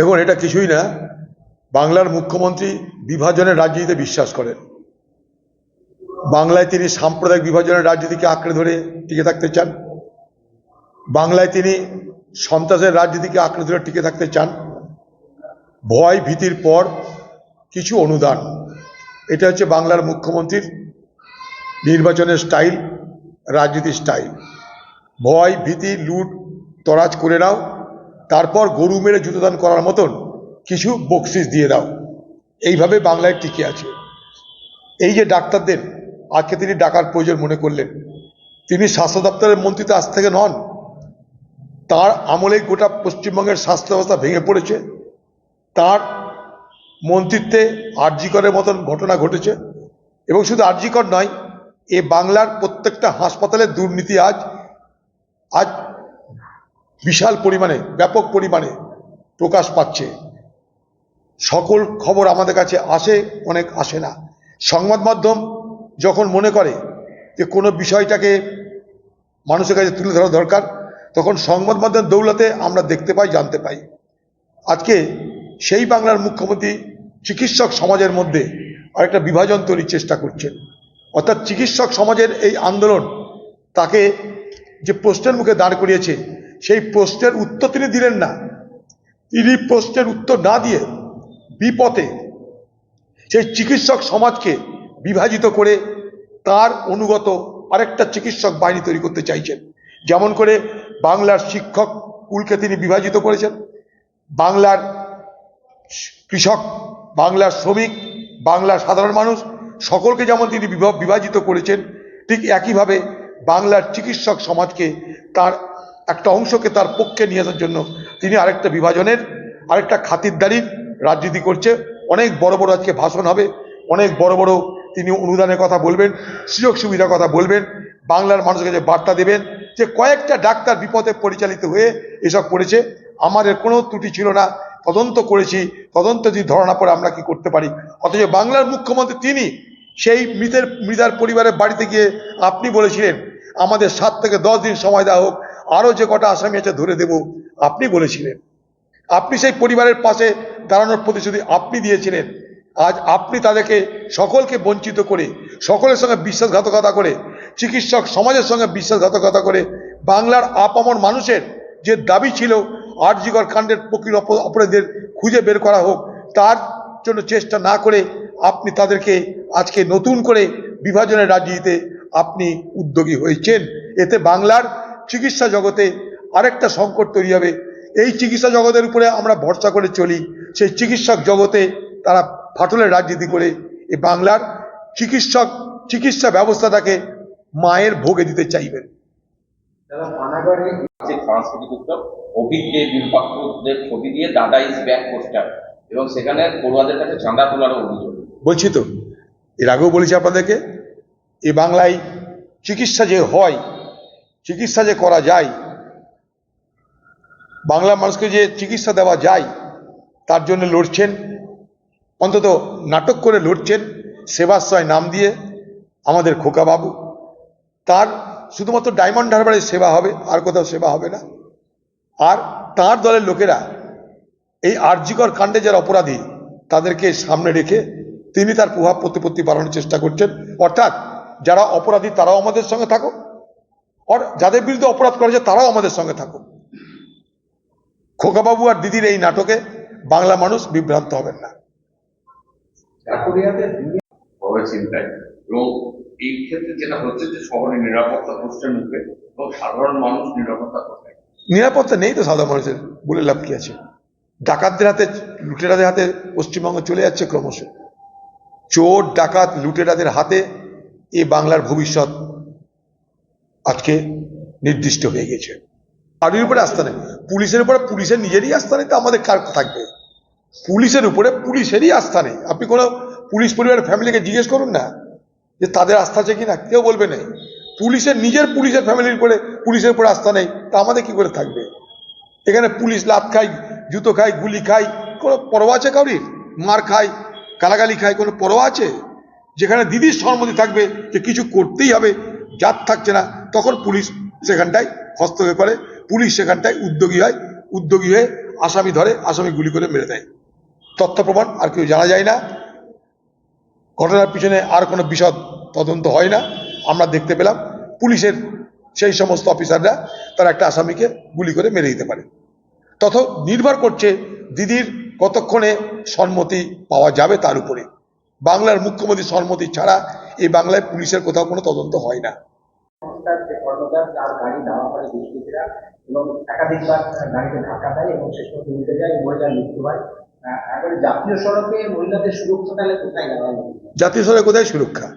দেখুন, এটা কিছুই না। বাংলার মুখ্যমন্ত্রী বিভাজনের রাজনীতিতে বিশ্বাস করেন। বাংলায় তিনি সাম্প্রদায়িক বিভাজনের রাজনীতিকে আঁকড়ে ধরে টিকে থাকতে চান। বাংলায় তিনি সন্ত্রাসের রাজনীতিকে আঁকড়ে ধরে টিকে থাকতে চান। ভয় ভীতির পর কিছু অনুদান। এটা হচ্ছে বাংলার মুখ্যমন্ত্রীর নির্বাচনের স্টাইল, রাজনীতির স্টাইল। ভয়, ভীতি, লুট, তরাজ করে নাও। তারপর গরু মেরে জুতোদান করার মতন কিছু বকশিস দিয়ে দাও। এইভাবে বাংলায় টিকে আছে। এই যে ডাক্তারদের, আজকে তিনি ডাকার প্রয়োজন মনে করলেন। তিনি স্বাস্থ্য দপ্তরের মন্ত্রী তো আজ থেকে নন। তার আমলে গোটা পশ্চিমবঙ্গের স্বাস্থ্য ব্যবস্থা ভেঙে পড়েছে। তার মন্ত্রিত্বে আরজিকরের মতন ঘটনা ঘটেছে। এবং শুধু আরজিকর নয়, এ বাংলার প্রত্যেকটা হাসপাতালে দুর্নীতি আজ আজ বিশাল পরিমাণে, ব্যাপক পরিমাণে প্রকাশ পাচ্ছে। সকল খবর আমাদের কাছে আসে, অনেক আসে না। সংবাদ মাধ্যম যখন মনে করে যে কোনো বিষয়টাকে মানুষের কাছে তুলে ধরা দরকার, তখন সংবাদ মাধ্যম দৌলতে আমরা দেখতে পাই, জানতে পাই। আজকে সেই বাংলার মুখ্যমন্ত্রী চিকিৎসক সমাজের মধ্যে আরেকটা বিভাজন তৈরির চেষ্টা করছেন। অর্থাৎ চিকিৎসক সমাজের এই আন্দোলন তাকে যে প্রশ্নের মুখে দাঁড় করিয়েছে সেই প্রশ্নের উত্তর তিনি দিলেন না। তিনি প্রশ্নের উত্তর না দিয়ে বিপথে সেই চিকিৎসক সমাজকে বিভাজিত করে তার অনুগত আরেকটা চিকিৎসক বাহিনী তৈরি করতে চাইছেন। যেমন করে বাংলার শিক্ষক কুলকে তিনি বিভাজিত করেছেন। বাংলার কৃষক, বাংলার শ্রমিক, বাংলার সাধারণ মানুষ সকলকে যেমন তিনি বিভা- বিভাজিত করেছেন, ঠিক একইভাবে বাংলার চিকিৎসক সমাজকে তার একটা অংশকে তার পক্ষে নিয়ে আসার জন্য তিনি আরেকটা বিভাজনের, আরেকটা খাতিরদারির রাজনীতি করছে। অনেক বড় বড় আজকে ভাষণ হবে, অনেক বড় বড় তিনি অনুদানের কথা বলবেন, সুযোগ সুবিধার কথা বলবেন, বাংলার মানুষকে যে বার্তা দেবেন যে কয়েকটা ডাক্তার বিপদে পরিচালিত হয়ে এসব করেছে। আমাদের কোনো ত্রুটি ছিল না, তদন্ত করেছি, তদন্ত যদি ধরা না পড়ে আমরা কি করতে পারি? অথচ বাংলার মুখ্যমন্ত্রী তিনি সেই মৃতের, মৃতার পরিবারের বাড়িতে গিয়ে আপনি বলেছিলেন, আমাদের সাত থেকে দশ দিন সময় দেওয়া হোক আরও যে কটা আসামি আছে ধরে দেব, আপনি বলেছিলেন। আপনি সেই পরিবারের পাশে দাঁড়ানোর প্রতিশ্রুতি আপনি দিয়েছিলেন। আজ আপনি তাদেরকে সকলকে বঞ্চিত করে, সকলের সঙ্গে বিশ্বাসঘাতকতা করে, চিকিৎসক সমাজের সঙ্গে বিশ্বাসঘাতকতা করে, বাংলার আপামর মানুষের যে দাবি ছিল, আরজিকর কাণ্ডের প্রকৃত অপ- অপরাধীদের খুঁজে বের করা হোক, তার জন্য চেষ্টা না করে আপনি তাদেরকে আজকে নতুন করে বিভাজনের রাজনীতিতে আপনি উদ্যোগী হয়েছেন। এতে বাংলার চিকিৎসা জগতে আরেকটা সংকট তৈরি হবে। এই চিকিৎসা জগতের উপরে আমরা ভরসা করে চলি। সেই চিকিৎসক জগতে তারা ফাটলের রাজনীতি করে। এই বাংলার চিকিৎসক চিকিৎসা ব্যবস্থাটাকে মায়ের ভোগে দিতে চাইবেন। সাংস্কৃতিক উৎসব অভিজ্ঞে বিরূপাক্ষদের ছবি দিয়ে দাদা ইজ ব্যাক পোস্টার এবং সেখানে পড়ুয়াদের কাছে চাঁদা তোলারও অভিযোগ। বলছি তো এর আগেও বলেছি আপনাদেরকে এই বাংলায় চিকিৎসা যে হয় চিকিৎসা যে করা যায় বাংলা মানুষকে যে চিকিৎসা দেওয়া যায়, তার জন্য লড়ছেন, অন্তত নাটক করে লড়ছেন সেবাশ্রয় নাম দিয়ে আমাদের খোকাবাবু। তার শুধুমাত্র ডায়মন্ড হারবারের সেবা হবে, আর কোথাও সেবা হবে না। আর তার দলের লোকেরা এই আর্যিকর কাণ্ডে যারা অপরাধী, তাদেরকে সামনে রেখে তিনি তার প্রভাব প্রতিপত্তি বাড়ানোর চেষ্টা করছেন। অর্থাৎ যারা অপরাধী, তারাও আমাদের সঙ্গে থাকুক। আর যাদের বিরুদ্ধে অপরাধ করেছে তারাও আমাদের সঙ্গে থাকুক খোকাবাবু আর দিদির এই নাটকে বাংলা মানুষ বিভ্রান্ত হবেন না হবে চিন্তায় এবং এই ক্ষেত্রে যেটা হচ্ছে যে শহরে নিরাপত্তা প্রশ্নের মুখে এবং সাধারণ মানুষ নিরাপত্তা কোথায় নিরাপত্তা নেই তো সাধারণ মানুষের বলে লাভ কি আছে ডাকাতদের হাতে লুটেরাদের হাতে পশ্চিমবঙ্গ চলে যাচ্ছে ক্রমশ চোর ডাকাত লুটেরাদের হাতে এই বাংলার ভবিষ্যৎ আজকে নির্দিষ্ট হয়ে গেছে। কারোর উপরে আস্থা নেই। পুলিশের উপরে পুলিশের নিজেরই আস্থা নেই, তো আমাদের কার থাকবে? পুলিশের উপরে পুলিশেরই আস্থা নেই। আপনি কোনো পুলিশ পরিবারের ফ্যামিলিকে জিজ্ঞেস করুন না যে তাদের আস্থা আছে কিনা, কেউ বলবে নেই পুলিশের নিজের পুলিশের ফ্যামিলির উপরে পুলিশের উপরে আস্থা নেই, তা আমাদের কি করে থাকবে? এখানে পুলিশ লাত খায়, জুতো খায়, গুলি খায়, কোনো পরোয়া আছে কাউরির মার খায়, গালাগালি খায়, কোনো পরোয়া আছে? যেখানে দিদির সম্মতি থাকবে যে কিছু করতেই হবে যার থাকছে না তখন পুলিশ সেখানটায় হস্তক্ষেপ করে। পুলিশ সেখানটায় উদ্যোগী হয়। উদ্যোগী হয়ে আসামি ধরে, আসামি গুলি করে মেরে দেয়। তথ্য প্রমাণ আর কেউ জানা যায় না। ঘটনার পিছনে আর কোনো বিশদ তদন্ত হয় না। আমরা দেখতে পেলাম পুলিশের সেই সমস্ত অফিসাররা, তারা একটা আসামিকে গুলি করে মেরে দিতে পারে। তত নির্ভর করছে দিদির কতক্ষণে সম্মতি পাওয়া যাবে তার উপরে। বাংলার মুখ্যমন্ত্রী সম্মতি ছাড়া এই বাংলায় পুলিশের কোথাও কোনো তদন্ত হয় না। সংস্থার যে তার গাড়ি দুষ্কৃতীরা এবং একাধিকবার গাড়িতে ধাক্কা দেয় এবং শেষ পর্যন্ত যায় মহিলার মৃত্যু হয়। জাতীয় সড়কে মহিলাদের সুরক্ষা তাহলে কোথায় জাতীয় সড়কে কোথায় সুরক্ষা?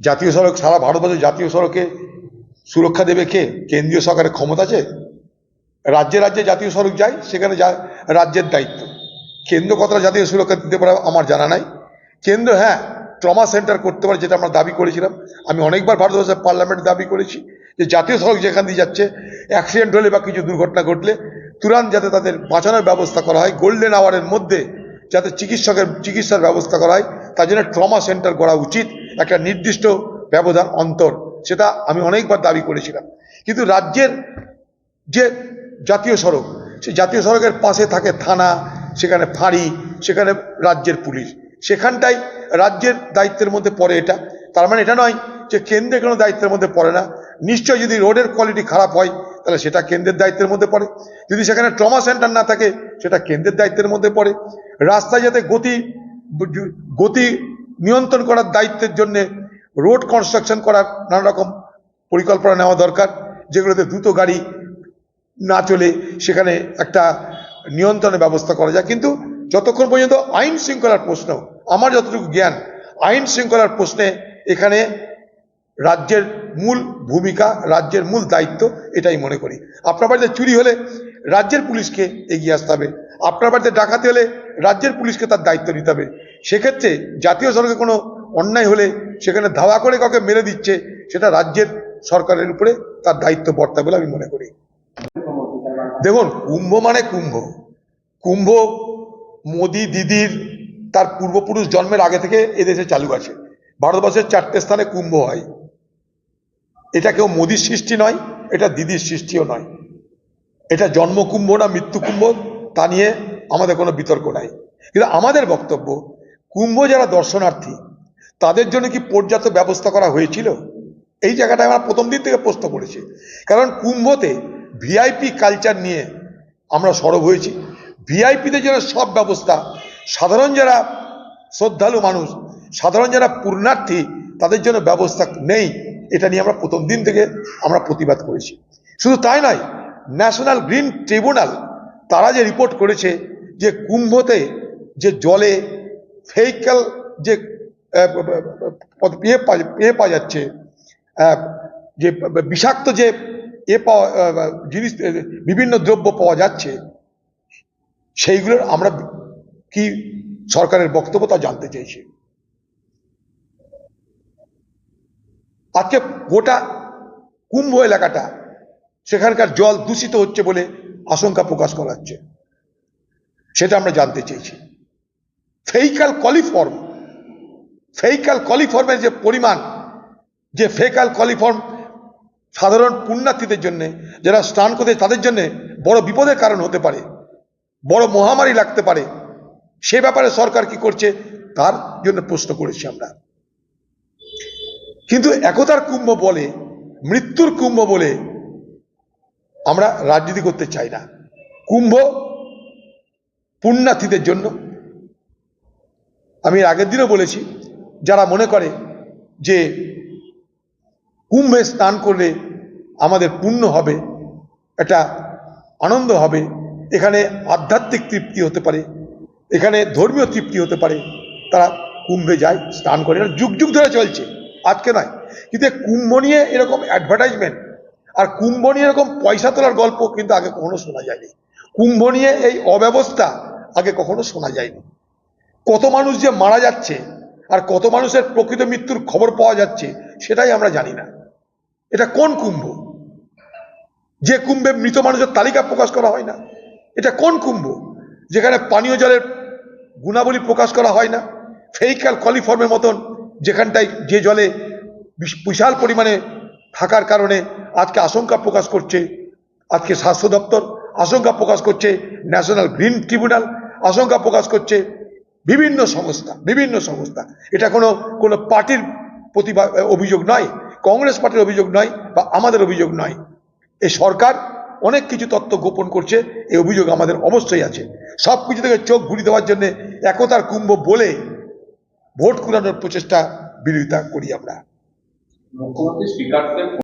জাতীয় সড়ক, সারা ভারতবর্ষে জাতীয় সড়কে সুরক্ষা দেবে কে? কেন্দ্রীয় সরকারের ক্ষমতা আছে? রাজ্যে রাজ্যে জাতীয় সড়ক যায়, সেখানে রাজ্যের দায়িত্ব। কেন্দ্র কতটা জাতীয় সুরক্ষা দিতে পারে আমার জানা নাই। কেন্দ্র হ্যাঁ ট্রমা সেন্টার করতে পারে, যেটা আমরা দাবি করেছিলাম। আমি অনেকবার ভারতবর্ষের পার্লামেন্টে দাবি করেছি যে জাতীয় সড়ক যেখান দিয়ে যাচ্ছে অ্যাক্সিডেন্ট হলে বা কিছু দুর্ঘটনা ঘটলে তুরান্ত যাতে তাদের বাঁচানোর ব্যবস্থা করা হয় গোল্ডেন আওয়ারের মধ্যে যাতে চিকিৎসকের, চিকিৎসার ব্যবস্থা করা হয়, তার জন্য ট্রমা সেন্টার করা উচিত, একটা নির্দিষ্ট ব্যবধান, অন্তর। সেটা আমি অনেকবার দাবি করেছিলাম। কিন্তু রাজ্যের যে জাতীয় সড়ক সেই জাতীয় সড়কের পাশে থাকে থানা, সেখানে ফাঁড়ি, সেখানে রাজ্যের পুলিশ। সেখানটাই রাজ্যের দায়িত্বের মধ্যে পড়ে এটা। তার মানে এটা নয় যে কেন্দ্রে কোনো দায়িত্বের মধ্যে পড়ে না। নিশ্চয় যদি রোডের কোয়ালিটি খারাপ হয়, তাহলে সেটা কেন্দ্রের দায়িত্বের মধ্যে পড়ে। যদি সেখানে ট্রমা সেন্টার না থাকে, সেটা কেন্দ্রের দায়িত্বের মধ্যে পড়ে। রাস্তায় যাতে গতি গতি নিয়ন্ত্রণ করার দায়িত্বের জন্যে রোড কনস্ট্রাকশন করার নানা রকম পরিকল্পনা নেওয়া দরকার, যেগুলোতে দ্রুত গাড়ি না চলে সেখানে একটা নিয়ন্ত্রণের ব্যবস্থা করা যায়। কিন্তু যতক্ষণ পর্যন্ত আইন শৃঙ্খলার প্রশ্ন আমার যতটুকু জ্ঞান, আইন শৃঙ্খলার প্রশ্নে এখানে রাজ্যের মূল ভূমিকা, রাজ্যের মূল দায়িত্ব এটাই মনে করি। আপনার বাড়িতে চুরি হলে রাজ্যের পুলিশকে এগিয়ে আসতে হবে। আপনার বাড়িতে ডাকাতি হলে রাজ্যের পুলিশকে তার দায়িত্ব নিতে হবে। সেক্ষেত্রে জাতীয় সড়কে কোনো অন্যায় হলে সেখানে ধাওয়া করে কাউকে মেরে দিচ্ছে, সেটা রাজ্যের সরকারের উপরে তার দায়িত্ব বর্তায় বলে আমি মনে করি। দেখুন, কুম্ভ মানে কুম্ভ। কুম্ভ মোদি দিদির তার পূর্বপুরুষ জন্মের আগে থেকে এদেশে চালু আছে। ভারতবর্ষের চারটে স্থানে কুম্ভ হয়। এটা কেউ মোদির সৃষ্টি নয়, এটা দিদির সৃষ্টিও নয়। এটা জন্ম কুম্ভ না মৃত্যু কুম্ভ তা নিয়ে আমাদের কোনো বিতর্ক নাই। কিন্তু আমাদের বক্তব্য, কুম্ভ যারা দর্শনার্থী, তাদের জন্য কি পর্যাপ্ত ব্যবস্থা করা হয়েছিল? এই জায়গাটায় আমরা প্রথম দিন থেকে প্রশ্ন করেছি। কারণ কুম্ভতে ভিআইপি কালচার নিয়ে আমরা সরব হয়েছি। ভিআইপিদের জন্য সব ব্যবস্থা সাধারণ যারা শ্রদ্ধালু মানুষ সাধারণ যারা পূর্ণার্থী তাদের জন্য ব্যবস্থা নেই। এটা নিয়ে আমরা প্রথম দিন থেকে আমরা প্রতিবাদ করেছি। শুধু তাই নয় ন্যাশনাল গ্রিন ট্রিব্যুনাল তারা যে রিপোর্ট করেছে যে কুম্ভতে যে জলে ভেহিক্যাল যে আহ, প- ইয়ে ইয়ে পাওয়া যাচ্ছে যে বিষাক্ত যে এ পাওয়া জিনিস বিভিন্ন দ্রব্য পাওয়া যাচ্ছে সেইগুলোর আমরা কি সরকারের বক্তব্য তা জানতে চাইছি। আজকে গোটা কুম্ভ এলাকাটা সেখানকার জল দূষিত হচ্ছে বলে আশঙ্কা প্রকাশ করা হচ্ছে সেটা আমরা জানতে চেয়েছি ফেইকাল কলিফর্ম, ফেইকাল কলিফর্মের যে পরিমাণ, যে ফেকাল কলিফর্ম সাধারণ পুণ্যার্থীদের জন্য, যারা স্নান করতে তাদের জন্য বড় বিপদের কারণ হতে পারে, বড় মহামারী লাগতে পারে সে ব্যাপারে সরকার কি করছে? তার জন্য প্রশ্ন করেছি আমরা। কিন্তু একতার কুম্ভ বলে, মৃত্যুর কুম্ভ বলে আমরা রাজনীতি করতে চাই না। কুম্ভ পুণ্যার্থীদের জন্য। আমি আগের দিনও বলেছি, যারা মনে করে যে কুম্ভে স্নান করলে আমাদের পুণ্য হবে একটা আনন্দ হবে, এখানে আধ্যাত্মিক তৃপ্তি হতে পারে এখানে ধর্মীয় তৃপ্তি হতে পারে। তারা কুম্ভে যায়, স্নান করে। এটা যুগ যুগ ধরে চলছে। আজকে নয়। কিন্তু কুম্ভ নিয়ে এরকম অ্যাডভার্টাইজমেন্ট আর কুম্ভ নিয়ে এরকম পয়সা তোলার গল্প কিন্তু আগে কখনো শোনা যায়নি। কুম্ভ নিয়ে এই অব্যবস্থা আগে কখনো শোনা যায়নি। কত মানুষ যে মারা যাচ্ছে আর কত মানুষের প্রকৃত মৃত্যুর খবর পাওয়া যাচ্ছে, সেটাই আমরা জানি না। এটা কোন কুম্ভ? যে কুম্ভে মৃত মানুষের তালিকা প্রকাশ করা হয় না। এটা কোন কুম্ভ? যেখানে পানীয় জলের গুণাবলী প্রকাশ করা হয় না ফেইকাল কলিফর্মের মতন যেখানটায় যে জলে বিশ- বিশাল পরিমাণে থাকার কারণে আজকে আশঙ্কা প্রকাশ করছে, আজকে স্বাস্থ্য দপ্তর আশঙ্কা প্রকাশ করছে ন্যাশনাল গ্রিন ট্রিবিউনাল আশঙ্কা প্রকাশ করছে, বিভিন্ন সংস্থা বিভিন্ন সংস্থা। এটা কোনো কোনো পার্টির প্রতিভা অভিযোগ নয়, কংগ্রেস পার্টির অভিযোগ নয় বা আমাদের অভিযোগ নয়। এই সরকার অনেক কিছু তত্ত্ব গোপন করছে, এই অভিযোগ আমাদের অবশ্যই আছে। সব কিছু থেকে চোখ ঘুরিয়ে দেওয়ার জন্যে একতার কুম্ভ বলে ভোট কুড়ানোর প্রচেষ্টা বিরোধিতা করি আমরা। মুখ্যমন্ত্রী স্পিকারকে